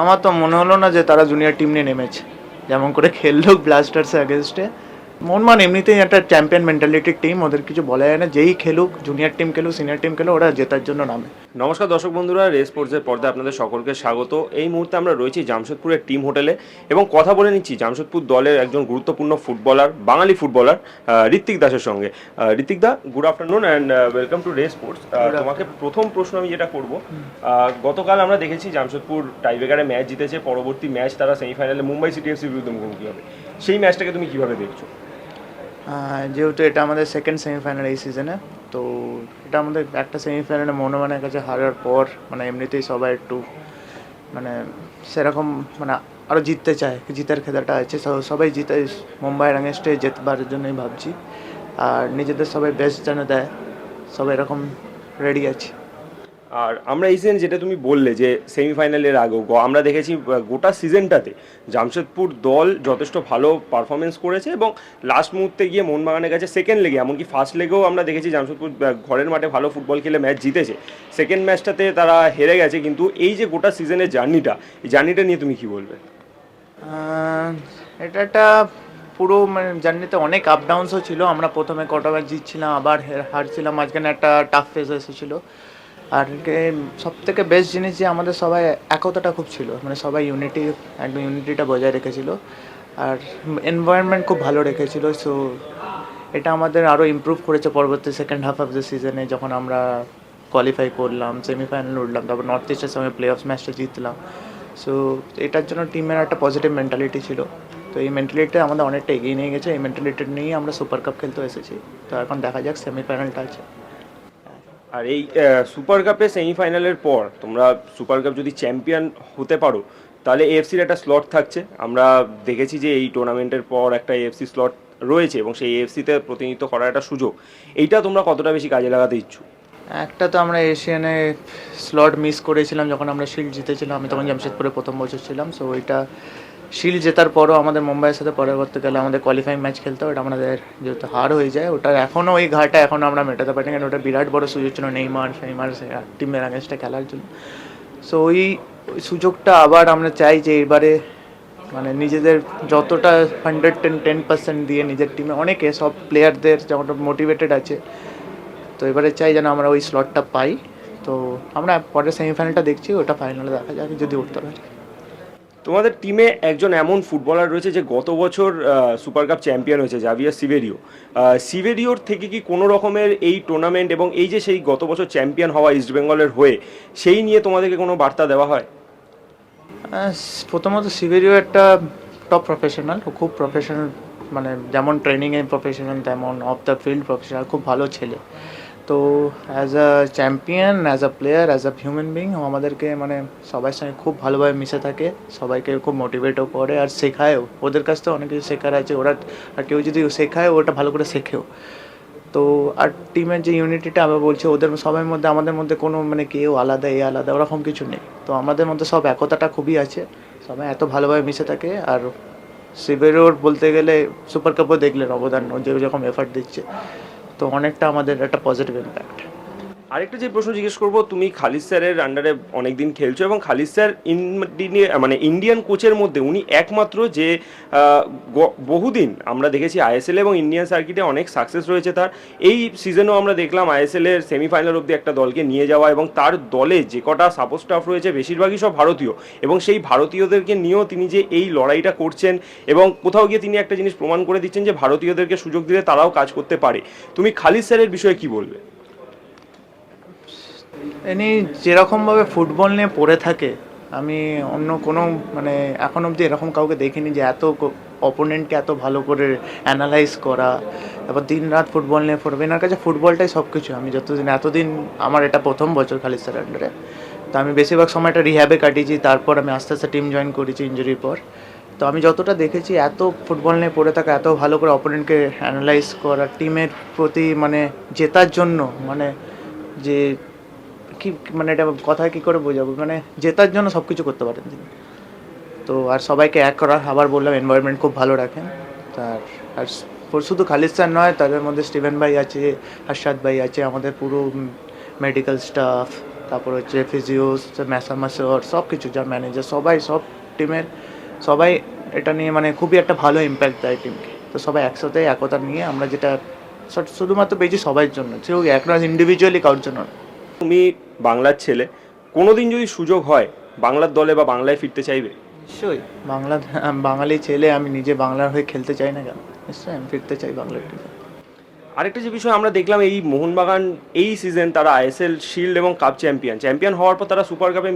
আমার তো মনে হলো না যে তারা জুনিয়র টিম নিয়ে নেমেছে। যেমন করে খেললো ব্লাস্টার্স অ্যাগেনস্টে মনমান এমনিতেই একটা চ্যাম্পিয়ন মেন্টালিটির টিম ওদের কিছু বলা যায় না। যেই খেলুক জুনিয়র টিম খেলুক সিনিয়র টিম খেলুক ওরা জেতার জন্য নামে। নমস্কার দর্শক বন্ধুরা রেস স্পোর্টসের পর্দায় আপনাদের সকলকে স্বাগত। এই মুহূর্তে আমরা রয়েছি জামশেদপুরের টিম হোটেলে এবং কথা বলে নিচ্ছি জামশেদপুর দলের একজন গুরুত্বপূর্ণ ফুটবলার বাঙালি ফুটবলার ঋত্বিক দাসের সঙ্গে। Ritwik da good afternoon and welcome to Race Sports. তোমাকে প্রথম প্রশ্ন আমি যেটা করব গতকাল আমরা দেখেছি জামশেদপুর টাইব্রেকারে ম্যাচ জিতেছে। পরবর্তী ম্যাচ তারা সেমিফাইনালে মুম্বাই সিটি এফসির বিরুদ্ধে মুখোমুখি হবে। সেই ম্যাচটাকে তুমি কীভাবে দেখছ? যেহেতু এটা আমাদের সেকেন্ড সেমিফাইনাল এই সিজনে তো এটা আমাদের একটা সেমিফাইনালে মনোমানের কাছে হারার পর মানে এমনিতেই সবাই একটু মানে সেরকম মানে আরও জিততে চায়, জিতার খেলাটা আছে। সবাই জিতে মুম্বাইয়ের অ্যাগেনস্টে জেতবার জন্যই ভাবছি। আর নিজেদের সবাই বেস্ট যেন দেয়, সবাই এরকম রেডি আছে। আর আমরা এই সিজন যেটা তুমি বললে যে সেমিফাইনালের আগেও আমরা দেখেছি গোটা সিজনটাতে জামশেদপুর দল যথেষ্ট ভালো পারফরমেন্স করেছে এবং লাস্ট মুহূর্তে গিয়ে মোহনবাগানের কাছে সেকেন্ড লেগে এমনকি ফার্স্ট লেগেও আমরা দেখেছি জামশেদপুর ঘরের মাঠে ভালো ফুটবল খেলে ম্যাচ জিতেছে। সেকেন্ড ম্যাচটাতে তারা হেরে গেছে, কিন্তু এই যে গোটা সিজনের জার্নিটা, এই জার্নিটা নিয়ে তুমি কি বলবে? এটা একটা পুরো মানে জার্নিতে অনেক আপ ডাউনসও ছিল। আমরা প্রথমে কটা ম্যাচ জিতছিলাম, আবার হারছিলাম, মাঝখানে একটা টাফ ফেজ এসেছিল। আর সব থেকে বেস্ট জিনিস যে আমাদের সবাই একতাটা খুব ছিল মানে সবাই ইউনিটি একদম ইউনিটিটা বজায় রেখেছিল। আর এনভায়রনমেন্ট খুব ভালো রেখেছিল সো এটা আমাদের আরও ইমপ্রুভ করেছে পরবর্তী সেকেন্ড হাফ অফ দ্য সিজনে যখন আমরা কোয়ালিফাই করলাম সেমিফাইনাল উঠলাম, তারপর নর্থ ইস্টের সঙ্গে প্লে অফ ম্যাচটা জিতলাম। সো এটার জন্য টিমের একটা পজিটিভ মেন্টালিটি ছিল। তো এই মেন্টালিটিটা আমাদের অনেকটা এগিয়ে নিয়ে গেছে। এই মেন্টালিটি নিয়েই আমরা সুপার কাপ খেলতে এসেছি। তো এখন দেখা যাক সেমিফাইনালটা আছে। আর এই সুপার কাপে সেমিফাইনালের পর তোমরা সুপার কাপ যদি চ্যাম্পিয়ন হতে পারো, তাহলে এএফসির একটা স্লট থাকছে। আমরা দেখেছি যে এই টুর্নামেন্টের পর একটা এএফসি স্লট রয়েছে এবং সেই এএফসিতে প্রতিনিধিত্ব করার একটা সুযোগ। এইটা তোমরা কতটা বেশি কাজে লাগাতে ইচ্ছুক? একটা তো আমরা এশিয়ানে স্লট মিস করেছিলাম যখন আমরা শিল্ড জিতেছিলাম, আমি তখন জামশেদপুরে প্রথম বছর ছিলাম সো ওইটা শিল্ড জেতার পরও আমাদের মুম্বাইয়ের সাথে পরবর্তীকালে আমাদের কোয়ালিফাইং ম্যাচ খেলতে হবে ওটা আমাদের যেহেতু হার হয়ে যায়, ওটা এখনও ওই ঘাটা এখনও আমরা মেটাতে পারিনি, কারণ ওটা বিরাট বড় সুযোগ ছিল নেইমার, ফেইমার টিমের আগেনস্টে খেলার জন্য। সো ওই ওই সুযোগটা আবার আমরা চাই যে এবারে মানে নিজেদের যতটা হান্ড্রেড টেন টেন পার্সেন্ট দিয়ে নিজের টিমে অনেকে সব প্লেয়ারদের যেমন মোটিভেটেড আছে, তো এবারে চাই যেন আমরা ওই স্লটটা পাই। তো আমরা পরের সেমিফাইনালটা দেখছি, ওটা ফাইনালে দেখা যাক যদি উঠতে পারি। তোমাদের টিমে একজন এমন ফুটবলার রয়েছে যে গত বছর সুপার কাপ চ্যাম্পিয়ন হয়েছে জাভিয়া সিভেরিও সিভেরিওর থেকে কি কোনো রকমের এই টুর্নামেন্ট এবং এই যে সেই গত বছর চ্যাম্পিয়ন হওয়া ইস্টবেঙ্গলের হয়ে, সেই নিয়ে তোমাদেরকে কোনো বার্তা দেওয়া হয়? প্রথমত সিভেরিও একটা টপ প্রফেশনাল খুব প্রফেশনাল মানে যেমন ট্রেনিংয়ে প্রফেশনাল তেমন অফ দ্য ফিল্ড প্রফেশনাল খুব ভালো ছেলে। তো as a champion as a player as a human being আমাদেরকে মানে সবার সঙ্গে খুব ভালোভাবে মিশে থাকে, সবাইকে খুব মোটিভেটও করে আর শেখায়ও ওদের কাছ থেকে অনেক কিছু শেখার আছে। ওরা আর কেউ যদি শেখায়, ওটা ভালো করে শেখেও। তো আর টিমের যে ইউনিটিটা আমরা বলছি, ওদের সবার মধ্যে, আমাদের মধ্যে কোনো মানে কেউ আলাদা, এ আলাদা ওরকম কিছু নেই। তো আমাদের মধ্যে সব একতাটা খুবই আছে। সবাই এত ভালোভাবে মিশে থাকে আর শিবেরোর বলতে গেলে সুপার কাপও দেখলেন অবদান যে রকম এফার্ট দিচ্ছে। তো অনেকটা আমাদের একটা পজিটিভ ইম্প্যাক্ট আরেকটা যে প্রশ্ন জিজ্ঞেস করব, তুমি খালিদ স্যারের আন্ডারে অনেকদিন খেলছো এবং খালিদ স্যার মানে ইন্ডিয়ান কোচের মধ্যে উনি একমাত্র যে বহুদিন আমরা দেখেছি আইএসএল এবং ইন্ডিয়ান সার্কিটে অনেক সাকসেস রয়েছে তার। এই সিজনেও আমরা দেখলাম আইএসএল এর সেমিফাইনাল অব্দি একটা দলকে নিয়ে যাওয়া এবং তার দলে যে কটা সাপোর্ট স্টাফ রয়েছে, বেশিরভাগই সব ভারতীয়। এবং সেই ভারতীয়দেরকে নিয়েও তিনি যে এই লড়াইটা করছেন এবং কোথাও গিয়ে তিনি একটা জিনিস প্রমাণ করে দিচ্ছেন যে ভারতীয়দেরকে সুযোগ দিলে তারাও কাজ করতে পারে। তুমি খালিদ স্যারের বিষয়ে কি বলবে? ইনি যেরকমভাবে ফুটবল নিয়ে পড়ে থাকে, আমি অন্য কোনো মানে এখন অবধি এরকম কাউকে দেখিনি যে এত অপোনেন্টকে এত ভালো করে অ্যানালাইজ করা, তারপর দিন রাত ফুটবল নিয়ে পড়বে। এনার কাছে ফুটবলটাই সব কিছু আমি যতদিন, এতদিন আমার এটা প্রথম বছর খালিদ স্যার তো আমি বেশিরভাগ সময়টা রিহ্যাবে কাটিয়েছি, তারপর আমি আস্তে আস্তে টিম জয়েন করেছি ইঞ্জুরির পর। তো আমি যতটা দেখেছি, এত ফুটবল নিয়ে পড়ে থাকা, এত ভালো করে অপোনেন্টকে অ্যানালাইজ করা টিমের প্রতি মানে জেতার জন্য মানে যে কি মানে এটা কথায় কি করে বোঝাবো? মানে জেতার জন্য সব কিছু করতে পারেন তিনি। তো আর সবাইকে এক করার আবার বললাম এনভায়রনমেন্ট খুব ভালো রাখেন। তার, আর শুধু খালিদ স্যার নয়, তাদের মধ্যে স্টিভেন ভাই আছে হর্ষাদ ভাই আছে, আমাদের পুরো মেডিকেল স্টাফ তারপর হচ্ছে ফিজিওস ম্যাসামাসর সব কিছু যার ম্যানেজার সবাই, সব টিমের সবাই এটা নিয়ে মানে খুবই একটা ভালো ইম্প্যাক্ট দেয় টিমকে তো সবাই একসাথে, একতা নিয়ে আমরা যেটা শুধুমাত্র পেয়েছি সবার জন্য সেও একটা ইন্ডিভিজুয়ালি কারোর জন্য। তুমি বাংলার ছেলে, কোনোদিন যদি সুযোগ হয় বাংলার দলে বা বাংলায় ফিরতে চাইবে? নিশ্চয়ই। বাংলা, বাঙালি ছেলে আমি নিজে বাংলার হয়ে খেলতে চাই না কেন? নিশ্চয়ই আমি ফিরতে চাই বাংলার টিমে আরেকটা যে বিষয় আমরা দেখলাম, এই মোহনবাগান, এই সিজন তারা আইএসএল শিল্ড এবং কাপ চ্যাম্পিয়ন চ্যাম্পিয়ন হওয়ার পর তারা সুপার কাপে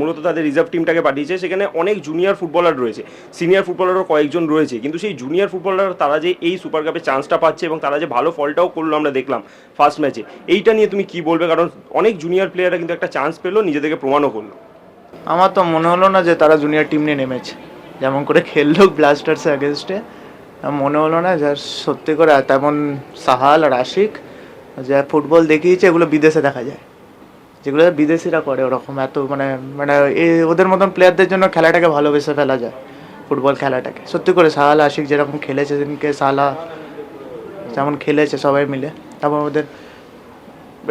মূলত তাদের রিজার্ভ টিমটাকে পাঠিয়েছে। সেখানে অনেক জুনিয়র ফুটবলার রয়েছে। সিনিয়র ফুটবলারও কয়েকজন রয়েছে। কিন্তু সেই জুনিয়র ফুটবলার তারা যে এই সুপার কাপে চান্সটা পাচ্ছে এবং তারা যে ভালো ফলটাও করল আমরা দেখলাম ফার্স্ট ম্যাচে এইটা নিয়ে তুমি কি বলবে? কারণ অনেক জুনিয়র প্লেয়াররা কিন্তু একটা চান্স পেল, নিজেদেরকে প্রমাণও করল। আমার তো মনে হলো না যে তারা জুনিয়র টিম নিয়ে নেমেছে। যেমন করে খেললো ব্লাস্টার্স অ্যাগেনস্টে মনে হলো না যে সত্যি করে তেমন সাহাল আর আশিক যে ফুটবল দেখিয়েছে, এগুলো বিদেশে দেখা যায়। যেগুলো বিদেশিরা করে ওরকম এত মানে মানে এই ওদের মতন প্লেয়ারদের জন্য খেলাটাকে ভালোবেসে ফেলা যায়, ফুটবল খেলাটাকে। সত্যি করে সাহাল, আশিক যেরকম খেলেছে সেদিনকে, সালা যেমন খেলেছে সবাই মিলে, তারপর ওদের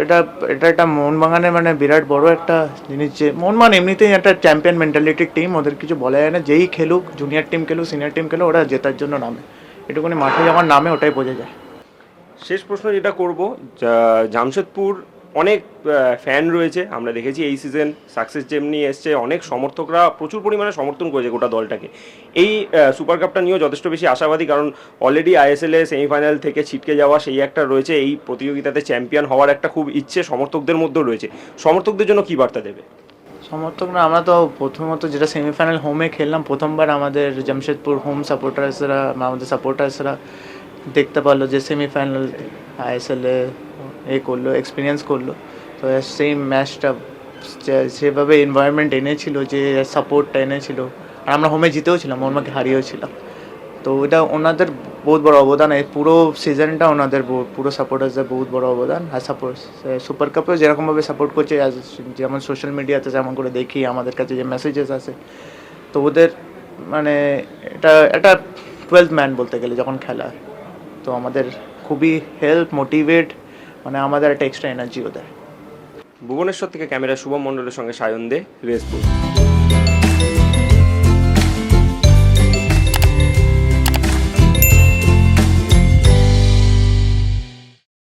এটা এটা একটা মোহনবাগানের মানে বিরাট বড় একটা জিনিস যে, মোহনবাগান এমনিতেই একটা চ্যাম্পিয়ন মেন্টালিটির টিম ওদের কিছু বলা যায় না। যেই খেলুক জুনিয়র টিম খেলুক সিনিয়র টিম খেলুক, ওরা জেতার জন্য নামে। এটুকুনি মাঠে যাওয়ার নামে ওটাই বোঝা যায়। শেষ প্রশ্ন যেটা করব জামশেদপুর অনেক ফ্যান রয়েছে, আমরা দেখেছি এই সিজন সাকসেস যেমনি এসছে, অনেক সমর্থকরা প্রচুর পরিমাণে সমর্থন করেছে গোটা দলটাকে। এই সুপার কাপটা নিয়েও যথেষ্ট বেশি আশাবাদী, কারণ অলরেডি আইএসএল এ সেমিফাইনাল থেকে ছিটকে যাওয়া সেই একটা রয়েছে, এই প্রতিযোগিতাতে চ্যাম্পিয়ন হওয়ার একটা খুব ইচ্ছে সমর্থকদের মধ্যেও রয়েছে। সমর্থকদের জন্য কি বার্তা দেবে? সমর্থকরা, আমরা তো প্রথমত যেটা সেমিফাইনাল হোমে খেললাম, প্রথমবার আমাদের জামশেদপুর হোম সাপোর্টার্সরা আমাদের সাপোর্টার্সরা দেখতে পারল যে সেমিফাইনাল আইএসএলে এ করল এক্সপিরিয়েন্স করল। তো সেই ম্যাচটা সেভাবে এনভায়রনমেন্ট এনেছিল, যে সাপোর্টটা এনেছিল। আর আমরা হোমে জিতেও ছিলাম ওরমাকে হারিয়েও ছিলাম। তো ওটা ওনাদের বহুত বড় অবদান। এই পুরো সিজনটা ওনাদের পুরো সাপোর্টার্সদের বহুত বড় অবদান। আর সাপোর্ট সুপার কাপেও যেরকমভাবে সাপোর্ট করছে যেমন সোশ্যাল মিডিয়াতে যেমন করে দেখি, আমাদের কাছে যে মেসেজেস আছে তো ওদের মানে এটা এটা টুয়েলথ ম্যান বলতে গেলে যখন খেলা, তো আমাদের খুবই হেল্প মোটিভেট মানে আমাদের একটা এক্সট্রা এনার্জিও দেয়। ভুবনেশ্বর থেকে ক্যামেরা শুভ মণ্ডলের সঙ্গে সায়ন দে, রেসপুর।